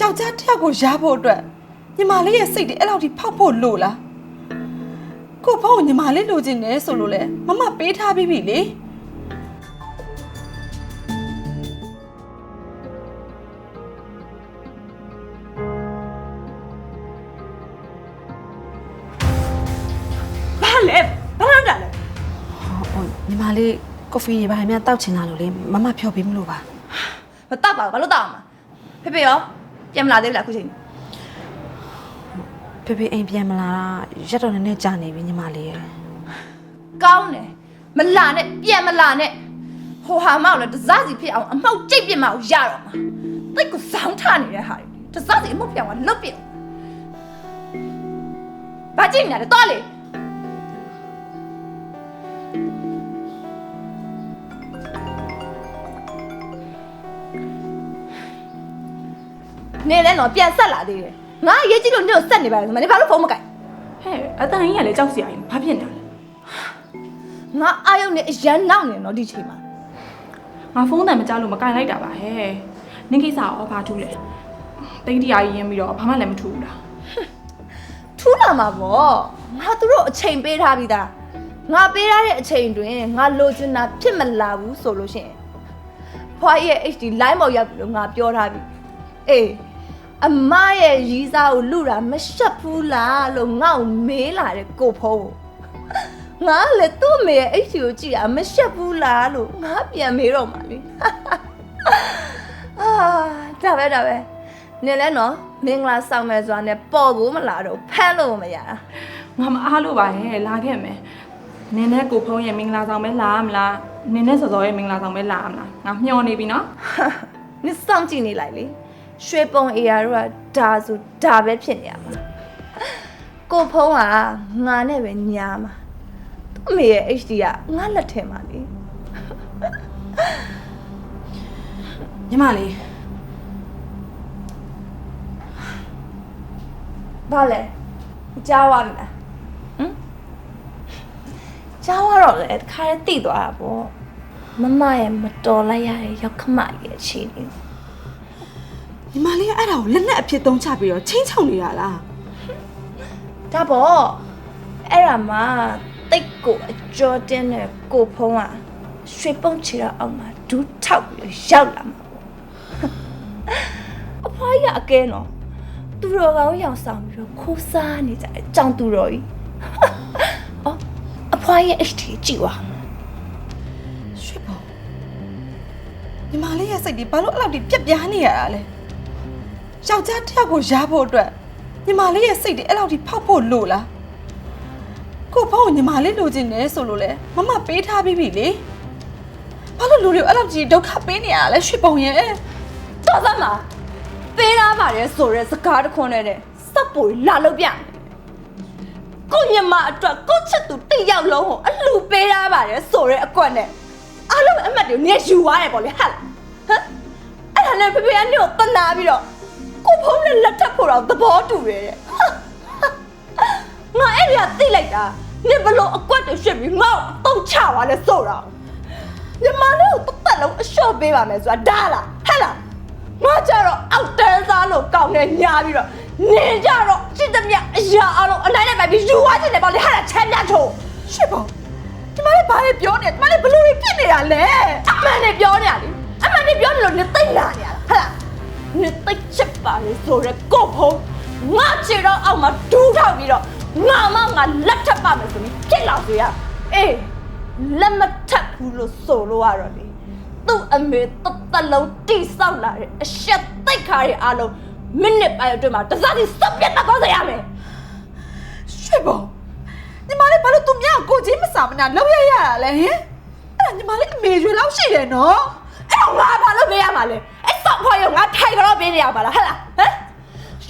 ယောက်ျားတစ်ယောက်ကိုရဖို့အတွက်ညီမလေးရဲ့စိတ်တွေအဲ့လောက်ထိဖောက်ဖို့လို့လားကို့ဖုန်းကိုညီမလေးလိုချင်တယ်ဆိုလို့လေမမပေးထားပြီးပြီလေဘာလဲဘာလို့တာလဲဟိုညီမလေးကော်ဖီတွေဘာမှတောက်ချင်တာလို့လေမမဖြောပေးမလို့ပါမတောက်ပါဘူးဘာလို့တောက်အောင်မလဲဖေဖေရော ပြန်မလာသေးဘူးလားအခုချိန်ဖေဖေအိမ်ပြန်မလာတာရက်တော်နည်းနည်းကြာနေပြီညီမလေးရဲ့ကောင်းတယ်မလာနဲ့ပြန်မလာနဲ့ဟိုဟာမောက်လည်းတစားစီဖြစ်အောင်အမောက်ကြိတ်ပြစ်မအောင်ရတော့မှာတိတ်ကိုစောင်းထနေတဲ့ဟာတွေတစားစီအမောက်ပြောင်းကလွတ်ပြစ်ဘာကြည့်နေလဲတော့လေ နေလဲတော့ပြန်ဆက်လာသေးတယ်ငါရေးကြည့်လို့နေကိုဆက်နေပါလေဆိုမနေဘာလို့ဖုန်းမကိုင်ဟဲ့အတန်ကြီးကလည်းကြောက်စရာကြီးဘာဖြစ်နေတာလဲငါအာယုံနဲ့အရန်နောက်နေတော့ဒီချိန်မှာငါဖုန်းတန်မကြားလို့မကင်လိုက်တာပါဟဲ့နင်းကိစ္စရောဘာထူးလဲတိတ်တရားကြီးရင်းပြီးတော့ဘာမှလည်းမထူးဘူးလားထူးလာမှာပေါ့ငါတို့အချိန်ပေးထားပြီးသားငါပေးထားတဲ့အချိန်တွင်ငါလိုချင်တာဖြစ်မလာဘူးဆိုလို့ရှိရင်ဖွားရဲ့ HD line ပေါ်ရောက်ပြီလို့ငါပြောထားပြီအေး အမရဲ့ရီးစားကိုလူတာမရှက်ဘူးလားလို့ငါ့ကိုမေးလာတဲ့ကိုဖုံးကိုငါကလည်းသူ့အမေရဲ့ HD ကိုကြည့်တာမရှက်ဘူးလားလို့ငါပြန်မေးတော့မှလေအာဒါပဲဒါပဲနင်လဲနော်မင်္ဂလာဆောင်မယ်ဆိုတာနဲ့ပေါ်ဘူးမလားတော့ဖမ်းလို့မရတာငါမအားလို့ပါဟဲ့လာခဲ့မယ်နင်းနဲ့ကိုဖုန်းရဲ့မင်္ဂလာဆောင်ပဲလာမလားနင်းနဲ့စော်စော်ရဲ့မင်္ဂလာဆောင်ပဲလာမလားငါမျှော်နေပြီနော်နင်စောင့်ကြည့်နေလိုက်လေ ရွှေပုံအေယာတို့ကဒါဆိုဒါပဲဖြစ်နေရမှာကိုဖုံးကငါနဲ့ပဲညာမှာသူ့အမေရဲ့ HD ကငါလက်ထဲမှာလေညီမလေးဘာလဲကြားသွားပြီလားဟမ်ကြားသွားတော့လေတခါတည်းတိသွားတာပေါ့မမရဲ့မတော်လိုက်ရတဲ့ရောက်ခမရဲ့အခြေအနေ ညီမလေးကအဲ့ဒါကိုလက်နဲ့အဖြစ်သုံးချပြီးတော့ချင်းချောင်နေတာလားဒါပေါ့အဲ့ဒါမှတိတ်ကိုအကျော်တင်းတဲ့ကိုဖုံးကရွှေပုံချီတော့အောက်မှာဒူးထောက်ပြီးရောက်လာမှာပေါ့အဖွားကြီးကအကဲနော်သူတော်ကောင်ရောင်ဆောင်ပြီးတော့ခိုးစားနေကြတယ်ကြောင်သူတော်ကြီးအော်အဖွားကြီး HT ကြည့်ပါရွှေပေါ်ညီမလေးရဲ့စိတ်တွေဘာလို့အဲ့လောက်ထိပြက်ပြားနေရတာလဲ ယောက်ျားတစ်ယောက်ကိုရဖို့အတွက်ညီမလေးရဲ့စိတ်တွေအဲ့လောက်ထိဖောက်ဖို့လို့လားကို့ဖုန်းကိုညီမလေးလိုချင်တယ်ဆိုလို့လေမမပေးထားပြီးပြီလေဘာလို့လူတွေကိုအဲ့လောက်ကြီးဒုက္ခပေးနေရတာလဲရွှေပုံရဲ့တော်စမ်းပါပေးသားပါတယ်ဆိုရဲစကားတစ်ခွန်းနဲ့တဲ့စက်ပွေလာလို့ပြကိုညမအတွက်ကိုချစ်သူတစ်ယောက်လုံးကိုအလှပေးသားပါတယ်ဆိုရဲအကွက်နဲ့အားလုံးအမှတ်တွေနေယူသွားတယ်ပေါ့လေဟတ်လားဟမ်အဲ့ဒါနဲ့ဖေဖေကနေကိုတနာပြီးတော့ ကိုဖုံးနဲ့လက်ထပ်ဖို့တော့သဘောတူတယ်တဲ့ငါအဲ့ဒီကသိလိုက်တာနင်ဘလို့အကွက်တွေရှစ်ပြီးငါ့ကိုအတုံးချသွားလဲဆိုတော့ညီမလေးကိုပတ်ပတ်လုံးအလျှော့ပေးပါမယ်ဆိုတာဒါလားဟဲ့လားငါကြတော့အောက်တန်းစားလို့ကောင်းနေညာပြီးတော့နင်ကြတော့ချစ်သမျှအရာအလုံးအနိုင်နဲ့ပဲပြီးယူသွားခြင်းတယ်ပေါ့လေဟဲ့လားချမ်းမြတ်ထိုးရွှေပုံညီမလေးဘာလဲပြောနေညီမလေးဘလို့တွေဖြစ်နေတာလဲအမှန်နဲ့ပြောနေရလေအမှန်နဲ့ပြောနေလို့နင်သိမ့်လာနေရလားဟဲ့လား နင်သိမ့်ချစ်ပါလေဆိုရဲကို့ဖုံးငါချေတော့အောက်မှာဒူးထောက်ပြီးတော့ငါမငါလက်ထပ်ပါမယ်ဆိုပြီးဖြစ်လာဆိုရအေးလက်မထပ်ဘူးလို့ဆိုလို့ရတော့လေသူ့အမေတသက်လုံးတိဆောက်လာတဲ့အရှက်သိတ်ခါတွေအားလုံးမိနစ်ပိုင်းအတွင်းမှာတစ်စားစီစက်ပြတ်တော့စေရမယ်ရွှေပုံညီမလေးဘာလို့သူများကိုကိုချင်းမစာမနာလောက်ရရတာလဲဟင်အဲ့ဒါညီမလေးအမေရွယ်လောက်ရှိတယ်နော်အဲ့တော့ငါဘာလို့ပေးရမှာလဲ အဲ့ဆောက်ဖွားရောငါထိုင်ကြတော့ပေးနေရပါလားဟဲ့လားဟမ်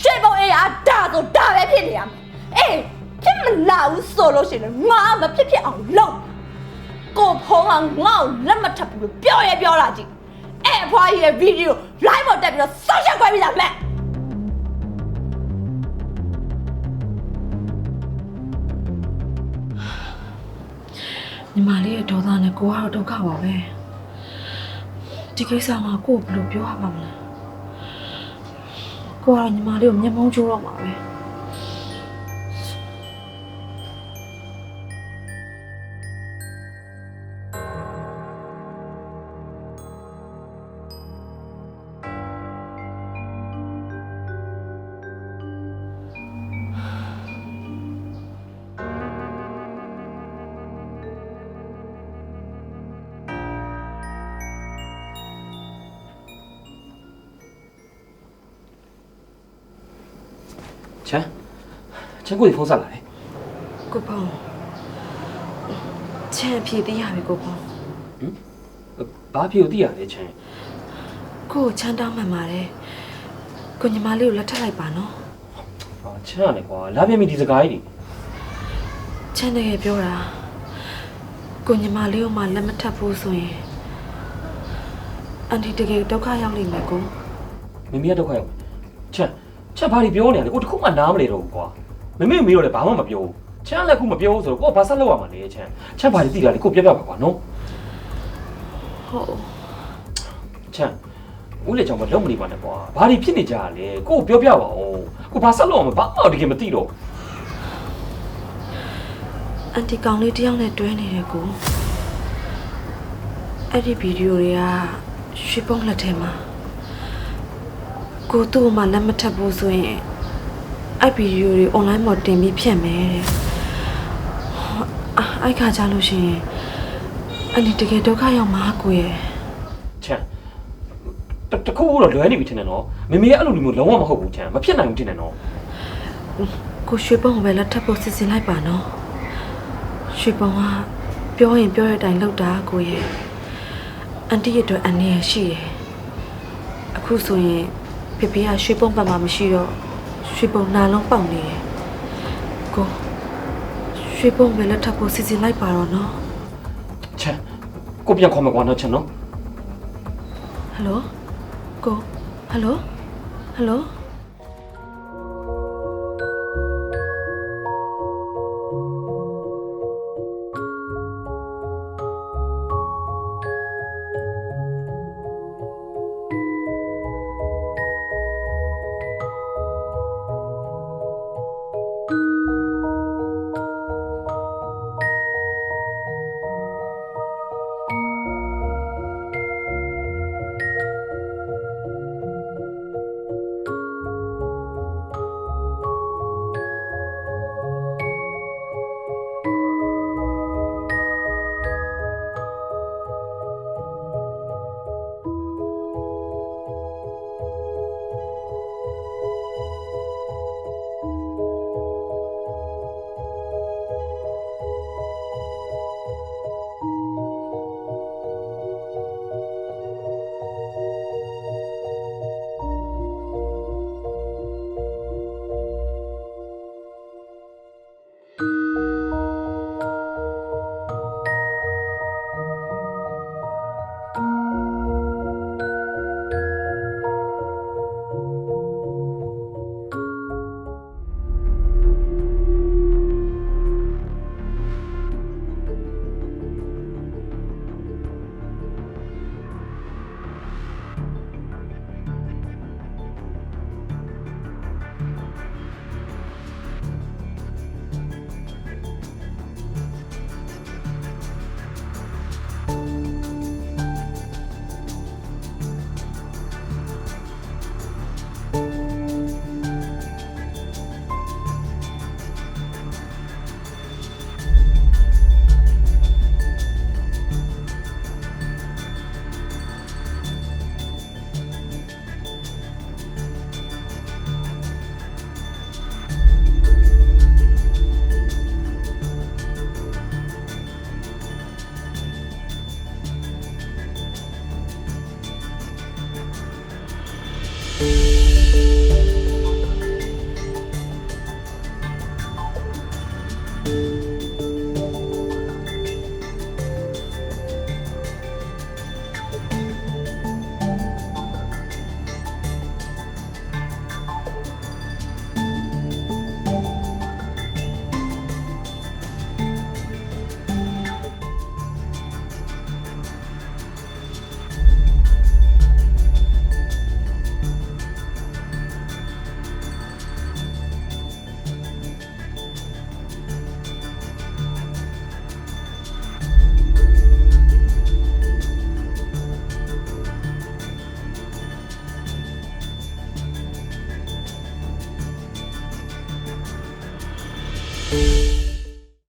ရွှေပုံအေးအားဒါဆိုဒါပဲဖြစ်နေရမယ်အေးဖြစ်မလာဘူးဆိုလို့ရှိရင်ငါမဖြစ်ဖြစ်အောင်လုပ်ကိုဖုံးကငါ့ကိုလက်မထပ်ဘူးလို့ပြောရဲပြောလာကြည့်အဲ့အဖွားကြီးရဲ့ဗီဒီယို live ပေါ်တက်ပြီးတော့ဆောက်ရက်ခွဲပြီးသားမဲ့ညီမလေးရဲ့ဒေါသနဲ့ကိုကတော့ဒုက္ခပါပဲ ဒီကိစ္စမှာကိုကိုဘယ်လိုပြောရမှာမလဲကိုကိုကတော့ညီမလေးကိုမျက်မှောင်းကျိုးတော့မှာပဲ ချမ်းချမ်းကိုဖုန်းဆက်လာတယ်ကိုဖုံးချမ်းအဖြစ်သိရပြီကိုဖုံးဘာဖြစ်လို့သိရလဲချမ်းကိုကိုချမ်းတောင်းမှန်ပါတယ်ကိုညီမလေးကိုလက်ထပ်လိုက်ပါနော်ဟာချမ်းရတယ်ကွာလာပြန်ပြီဒီစကားကြီးချမ်းတကယ်ပြောတာကိုညီမလေးကိုမှလက်မထပ်ဘူးဆိုရင်အန်တီတကယ်ဒုက္ခရောက်လိမ့်မယ်ကိုမမေကဒုက္ခရောက်ချမ်း ချမ်းဘာတွေပြောနေရလဲကိုတခုမှနားမလဲတော့ဘူးကွာမမေမေတော့လည်းဘာမှမပြောဘူးချမ်းလည်းခုမပြောဘူးဆိုတော့ကိုကဘာဆက်လုပ်ရမှာလဲချမ်းချမ်းဘာတွေသိတာလဲကိုပြပြပါကွာနော်ဟုတ်ချမ်းဦးလေကြောင့်မလုံးမနေပါနဲ့ကွာဘာတွေဖြစ်နေကြလဲကိုကိုပြောပြပါဦးကိုဘာဆက်လုပ်ရမှာဘာမှတကယ်မသိတော့အန်တီကောင်လေးတယောက်နဲ့တွဲနေတယ်ကိုအဲ့ဒီဗီဒီယိုတွေကရွှေပုံးလက်ထဲမှာ ကိုသူ့ကိုမှလက်မထပ်ဘူးဆိုရင်အဲ့ဗီဒီယိုတွေ online မှာတင်ပြီးဖြတ်မယ်တဲ့အာအဲ့ခါကြလို့ရှိရင်အန်တီတကယ်ဒုက္ခရောက်မှာကိုရဲ့ချမ်းတတခုတော့လွဲနေပြီထင်တယ်နော်မမေကအဲ့လိုလူမျိုးလုံးဝမဟုတ်ဘူးချမ်းမဖြစ်နိုင်ဘူးထင်တယ်နော်ကိုရွှေပုံးကိုပဲလက်ထပ်ဖို့စစ်စင်လိုက်ပါနော်ရွှေပုံးကပြောရင်ပြောတဲ့အတိုင်းလုပ်တာကိုရဲ့အန်တီရဲ့အတွက်အနေရရှိတယ်အခုဆိုရင် ဖေဖေကရွှေပုံးပတ်မှာမရှိတော့ရွှေပုံးနာလုံးပေါက်နေတယ်ကိုရွှေပုံးပဲလက်ထပ်ဖို့စစ်စင်လိုက်ပါတော့နော်ချမ်းကိုပြန်ခေါ်မယ်ကွာနော်ချမ်းနော်ဟယ်လိုကိုဟယ်လိုဟယ်လို